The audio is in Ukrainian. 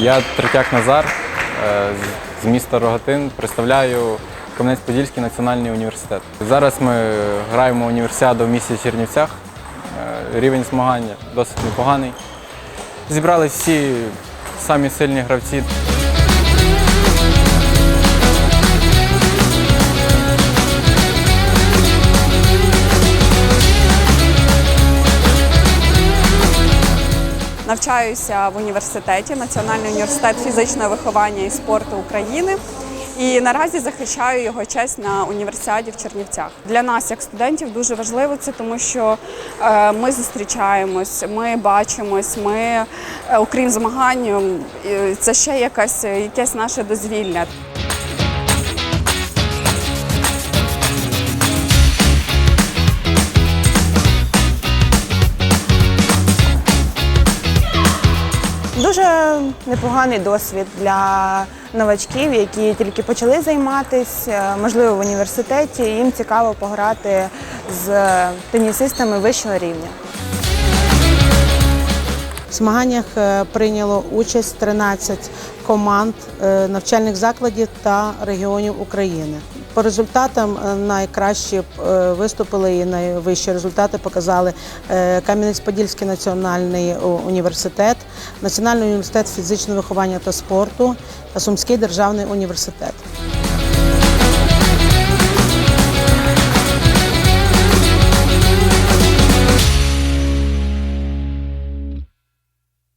Я Третяк Назар е, з- міста Рогатин. Представляю Кам'янець-Подільський національний університет. Зараз ми граємо універсіаду в місті Чернівцях. Е, Рівень змагання досить непоганий. Зібрались всі самі сильні гравці. Навчаюся в університеті, Національний університет фізичного виховання і спорту України. І наразі захищаю його честь на універсіаді в Чернівцях. Для нас, як студентів, дуже важливо це, тому що е, ми зустрічаємось, ми бачимось. Ми, е, окрім змагань, е, це ще якась якесь наше дозвілля. Дуже непоганий досвід для новачків, які тільки почали займатися, можливо, в університеті. Їм цікаво пограти з тенісистами вищого рівня. В змаганнях е, прийняло участь 13 команд е, навчальних закладів та регіонів України. По результатам найкраще е, виступили і найвищі результати показали е, Кам'янець-Подільський національний університет, Національний університет фізичного виховання та спорту та Сумський державний університет.